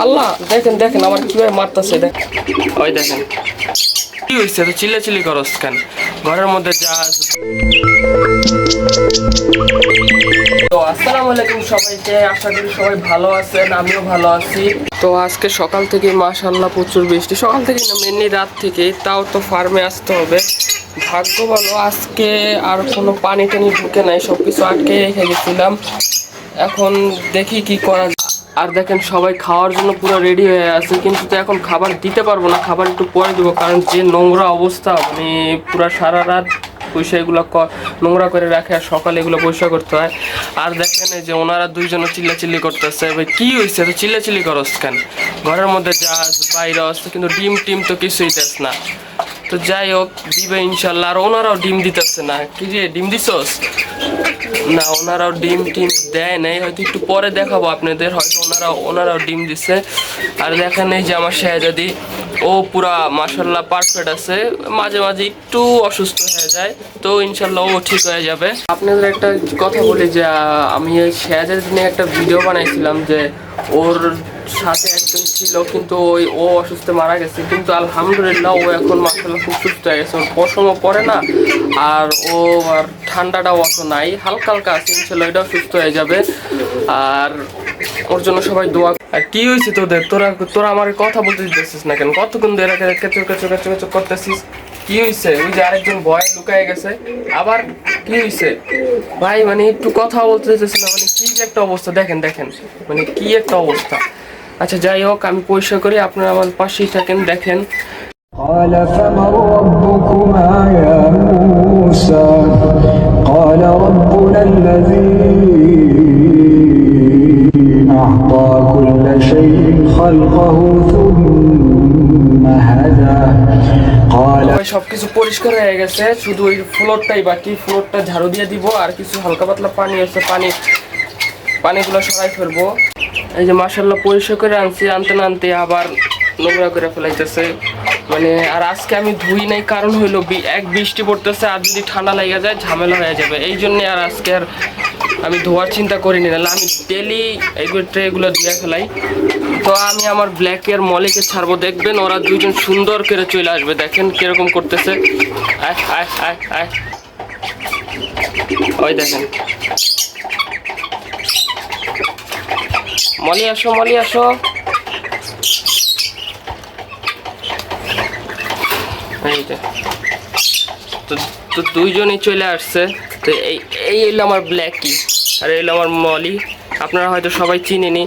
আল্লাহ দেখেন দেখেন আমার কীভাবে মারতাছে দেখ। ওই দেখেন। কি হয়েছে তো চিল্লা চিল্লি করস কেন? ঘরের মধ্যে যা আছে- তো আসসালামু আলাইকুম সবাইকে আশা করি সবাই ভালো আছেন আমিও ভালো আছি। তো আজকে সকাল থেকে মাশাল্লাহ প্রচুর বৃষ্টি। সকাল থেকে না মেনলি রাত থেকে তাও তো ফার্মে আসতে হবে। ভাগ্য ভালো আজকে আর কোনো পানি টানি ঢুকে নাই সব কিছু আটকে রেখে গেছিলাম। এখন দেখি কি করা যায়। আর দেখেন সবাই খাওয়ার জন্য পুরো রেডি হয়ে আছে, কিন্তু তো এখন খাবার দিতে পারব না, খাবার একটু পরে দেবো, কারণ যে নোংরা অবস্থা মানে পুরো সারা রাত পয়সা এগুলো নোংরা করে রাখে আর সকালে এগুলো পয়সা করতে হয়। আর দেখেন এই যে ওনারা দুইজনে চিল্লাচিল্লি করতেছে, ভাই, কি হয়েছে তো চিল্লাচিল্লি করস কেন? ঘরের মধ্যে যা আছে, বাইরে আসছে কিন্তু ডিম টিম তো কিছুই দেস না। তো যাই হোক, দিবে ইনশাল্লাহ, আর ওনারাও ডিম দিতেছে না। কি যে, ডিম দিছস? না, ওনারাও ডিম টিম দেয় নাই, হয়তো একটু পরে দেখাবো আপনাদের, হয়তো ওনারাও ওনারাও ডিম দিছে। আর দেখেন এই যে আমার শেহাজাদি, ও পুরা মাসাল্লাহ পারফেক্ট আছে, মাঝে মাঝে একটু অসুস্থ হয়ে যায়, তো ইনশাল্লাহ ও ঠিক হয়ে যাবে। আপনাদের একটা কথা বলি যে আমি এই শেহাজাদি নিয়ে একটা ভিডিও বানাইছিলাম যে, ওর সাথে একজন ছিল, কিন্তু ওই ও অসুস্থ মারা গেছে, কিন্তু আলহামদুলিল্লাহ ও এখন মাসাল্লাহ খুব সুস্থ হয়ে গেছে। ওর পশমও পড়ে না আর ও, আর ঠান্ডাটাও অত নাই, হালকা হালকা আছে ইনশাল্লাহ এটাও সুস্থ হয়ে যাবে। আর ওর জন্য সবাই দোয়া আর কি হয়েছে তোদের? তোরা তোরা আমার কথা বলতে দিতেছিস না কেন? কতক্ষণ ধরে কেচো কেচো কেচো কেচো করতেছিস? কি হয়েছে? ওই যে আরেকজন ভয় লুকায় গেছে। আবার কি হয়েছে? ভাই মানে একটু কথা বলতে দিতেছিস না মানে কি যে একটা অবস্থা? দেখেন দেখেন মানে কি একটা অবস্থা। আচ্ছা যাই হোক, আমি পরিষ্কার করি, আপনারা আমার পাশেই থাকেন, দেখেন। قال فمن ربكما يا موسى؟ قال ربنا الذي أعطى كل شيء خلقه ثم সব কিছু পরিষ্কার হয়ে গেছে, শুধু ওই ফ্লোরটাই বাকি। ফ্লোরটা ঝাড়ু দিয়ে দিব, আর কিছু হালকা পাতলা পানি আছে, পানি, পানিগুলো সরাই ফেলব। এই যে মাসাল্লাহ পরিষ্কার করে আনছি, আনতে না আনতে আবার নোংরা করে ফেলাইতেছে। মানে আর আজকে আমি ধুই নাই, কারণ হইল এক বৃষ্টি পড়তেছে, আর যদি ঠান্ডা লেগে যায়, ঝামেলা হয়ে যাবে। এই জন্যে আর আজকে আর আমি ধোয়ার চিন্তা করিনি। নাহলে আমি ডেলি এইগুলো ট্রেগুলো দিয়ে ফেলাই। তো আমি আমার ব্ল্যাকের মলিকে ছাড়বো। দেখবেন ওরা দুজন সুন্দর করে চলে আসবে। দেখেন কীরকম করতেছে। আয় আয় ওই দেখেন। মলি আসো মলি আসো। এই তো তো দুইজনই চলে আসছে। তো এই এই এলো আমার ব্ল্যাকি আর এলো আমার মলি আপনারা হয়তো সবাই চিনেনি,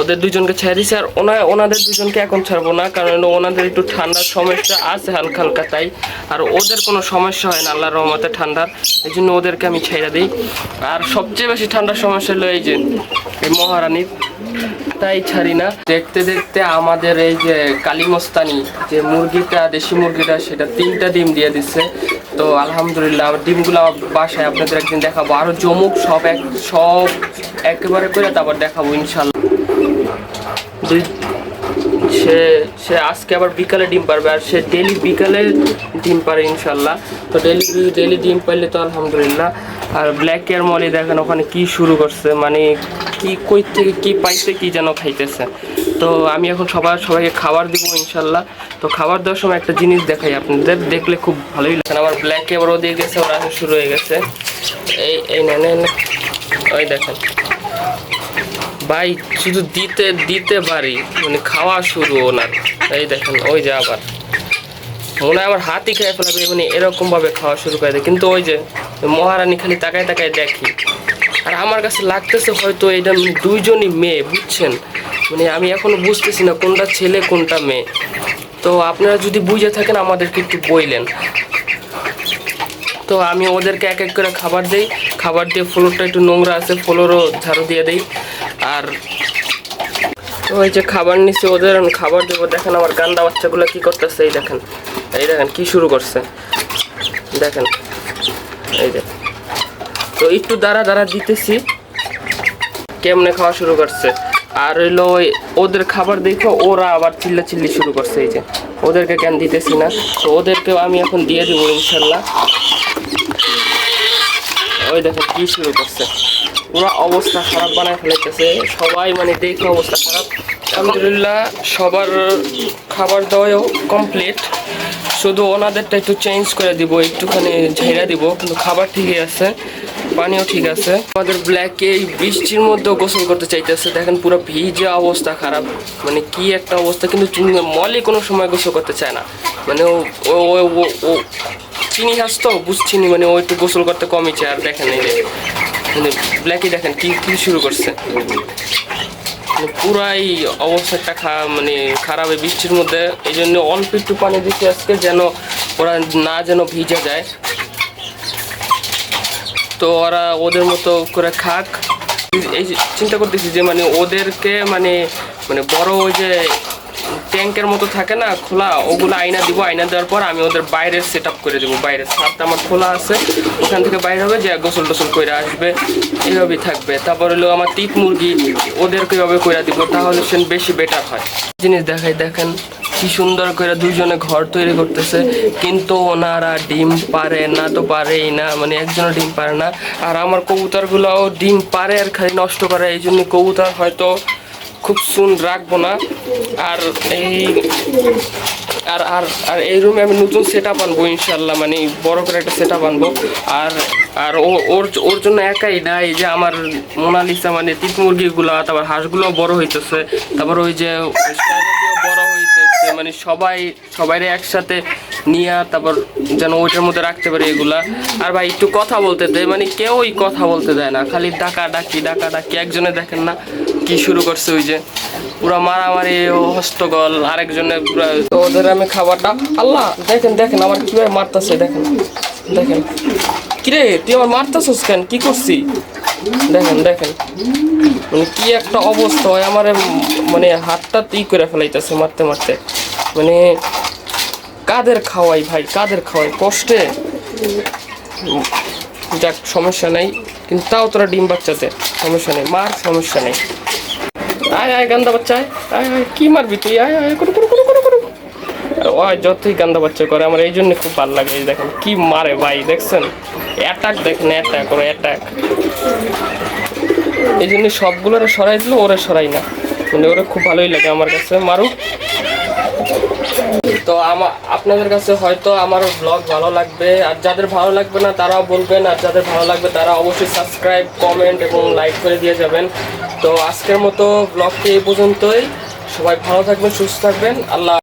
ওদের দুজনকে ছেড়ে দিছে আর ওনা, ওনাদের দুজনকে এখন ছাড়বো না, কারণ ওনাদের একটু ঠান্ডার সমস্যা আছে হালকা হালকা, তাই। আর ওদের কোনো সমস্যা হয় না আল্লাহ রহমতে ঠান্ডার, এই জন্য ওদেরকে আমি ছেড়ে দিই। আর সবচেয়ে বেশি ঠান্ডার সমস্যা হলো এই যে, এই মহারানীর তাই ছাড়ি না। দেখতে দেখতে আমাদের এই যে কালিমস্তানি যে মুরগিটা, দেশি মুরগিটা, সেটা তিনটা ডিম দিয়ে দিচ্ছে। তো আলহামদুলিল্লাহ, ডিমগুলা বাসায় আপনাদের একদিন দেখাবো। আরও জমুক সব এক সব একেবারে করে তারপর দেখাবো ইনশাল্লাহ। সে সে আজকে আবার বিকালে ডিম পারবে আর সে ডেলি বিকালে ডিম পারে ইনশাল্লাহ। তো ডেলি ডেলি ডিম পারলে তো আলহামদুলিল্লাহ। আর ব্ল্যাক এর মলি দেখেন ওখানে কি শুরু করছে মানে কি কই থেকে কি পাইছে কি যেন খাইতেছে। তো আমি এখন সবার সবাইকে খাবার দিব ইনশাল্লাহ। তো খাবার দেওয়ার সময় একটা জিনিস দেখাই আপনাদের দেখলে খুব ভালোই লাগে। আমার ব্ল্যাক এবার ওদিকে গেছে ওরা শুরু হয়ে গেছে। এই এই নেন, ওই দেখেন। ভাই, শুধু দিতে দিতে পারি। মানে খাওয়া শুরু ওনার। এই দেখেন, ওই যে আবার। মনে হয় আমার হাতই খেয়ে ফেলাবে মানে এরকমভাবে খাওয়া শুরু করে দেয়। কিন্তু ওই যে মহারানী খালি তাকায় তাকায় দেখি। আর আমার কাছে লাগতেছে হয়তো এটা দুইজনই মেয়ে, বুঝছেন? মানে আমি এখনও বুঝতেছি না কোনটা ছেলে, কোনটা মেয়ে। তো আপনারা যদি বুঝে থাকেন, আমাদেরকে একটু বইলেন। তো আমি ওদেরকে এক এক করে খাবার দেই। খাবার দিয়ে ফ্লোরটা একটু নোংরা আছে, ফ্লোরও ঝাড়ু দিয়ে দেই। আর ওই যে খাবার নিচ্ছে ওদের খাবার দেবো। দেখেন আমার গান্দা বাচ্চাগুলো কি করতেছে, এই দেখেন। এই দেখেন, কি শুরু করছে। দেখেন, এই যে। তো একটু দাঁড়া দাঁড়া দিতেছি। কেমনে খাওয়া শুরু করছে? আর হইল ওই ওদের খাবার দেখো, ওরা আবার চিল্লা চিল্লি শুরু করছে, এই যে। ওদেরকে কেন দিতেছি না? তো ওদেরকেও আমি এখন দিয়ে দেবো, ইনশাল্লাহ। ওই দেখেন, কি শুরু করছে। পুরো অবস্থা খারাপ বানায় ফেলেছে সবাই মানে দেখে অবস্থা খারাপ। আলহামদুলিল্লাহ, সবার খাবার দাওয়াও কমপ্লিট শুধু ওনাদেরটা একটু চেঞ্জ করে দিব, একটুখানি ঝেড়ে দিব, কিন্তু খাবার ঠিকই আছে, পানিও ঠিক আছে। আমাদের ব্ল্যাকে এই বৃষ্টির মধ্যেও গোসল করতে চাইতেছে। দেখেন পুরো ভিজা অবস্থা খারাপ। মানে কি একটা অবস্থা, কিন্তু মলে কোনো সময় গোসল করতে চায় না। মানে ও ও চিনি হাস তো বুঝছিনি মানে ও একটু গোসল করতে কমই চায়, আর দেখেন এই মানে ব্ল্যাকই দেখেন কি কি শুরু করছে। মানে পুরাই অবস্থাটা খা মানে খারাপ এই বৃষ্টির মধ্যে। এই জন্য অল্প একটু পানি দিচ্ছি আজকে যেন ওরা না যেন ভিজে যায়। তো ওরা ওদের মতো করে খাক। এই চিন্তা করতেছি যে মানে ওদেরকে মানে মানে বড় ওই যে ট্যাঙ্কের মতো থাকে না, খোলা, ওগুলো আয়না দিব, আয়না দেওয়ার পর আমি ওদের বাইরের সেট করে দেবো, বাইরের ছাদটা আমার খোলা আছে, ওখান থেকে বাইরে হবে, যে গোসল টোসল করে আসবে এইভাবেই থাকবে। তারপর হলো আমার টিপ মুরগি, ওদেরকে এভাবে করে দিব, তাহলে সে বেশি বেটার হয়। জিনিস দেখাই, দেখেন কি সুন্দর করে দুজনে ঘর তৈরি করতেছে, কিন্তু ওনারা ডিম পারে না তো পারেই না মানে একজনও ডিম পারে না। আর আমার কবুতরগুলোও ডিম পারে আর খালি নষ্ট করে এই জন্য কবুতর হয়তো খুব সুন রাখব না। আর এই, আর আর আর এই রুমে আমি নতুন সেট আপ আনব ইনশাল্লাহ মানে বড় করে একটা সেট আপ আনব। আর আর ওর ওর জন্য একাই না, এই যে আমার মোনালিসা মানে তিত মুরগিগুলো, তারপর হাঁসগুলো বড় হইতেছে, তারপর ওই যে বড় হইতেছে মানে সবাই, সবাইরে একসাথে নিয়ে, তারপর যেন ওইটার মধ্যে রাখতে পারি এগুলা। আর ভাই, একটু কথা বলতে দেয় মানে কেউই কথা বলতে দেয় না, খালি ডাকা ডাকি ডাকা ডাকি একজনে দেখেন না। কি শুরু করছে ওই যে? পুরো মারামারি, হস্তগল আরেকজনের পুরো ওদের আমি খাবারটা আল্লাহ, দেখেন দেখেন আমার কীভাবে মারতেছে, দেখেন দেখেন। কিরে, তুই আমার মারতেছিস কেন? কি করছি? দেখেন দেখেন। মানে কি একটা অবস্থা হয়, আমার মানে হাতটা তুই করে ফেলাইতেছে মারতে মারতে। মানে কাদের খাওয়াই ভাই, কাদের খাওয়াই? কষ্টে। যাক, সমস্যা নাই। কিন্তু তাও তোরা ডিম বাচ্চাতে। সমস্যা নেই। মার সমস্যা নেই। আয় আয়, গান্দা বাচ্চা, আয় আয় কি মারবি তুই? আয় আয়, করু করু করু করু করু। ওই যতই গান্দা বাচ্চা করে, আমার এই জন্য খুব ভালো লাগে। এই দেখেন, কি মারে ভাই, দেখছেন? অ্যাটাক দেখেন অ্যাটাক ওরা অ্যাটাক এই জন্য সবগুলোরে সরাই দিল, ওরা সরাই না। মানে ওরা খুব ভালোই লাগে আমার কাছে। মারুক। আমার আপনাদের কাছে হয়তো আমার ব্লগ ভালো লাগবে। আর যাদের ভালো লাগবে না, তারাও বলবেন। আর যাদের ভালো লাগবে, তারা অবশ্যই সাবস্ক্রাইব কমেন্ট এবং লাইক করে দিয়ে যাবেন। তো আজকের মতো ব্লগটি এই পর্যন্তই। সবাই ভালো থাকবেন, সুস্থ থাকবেন। আল্লাহ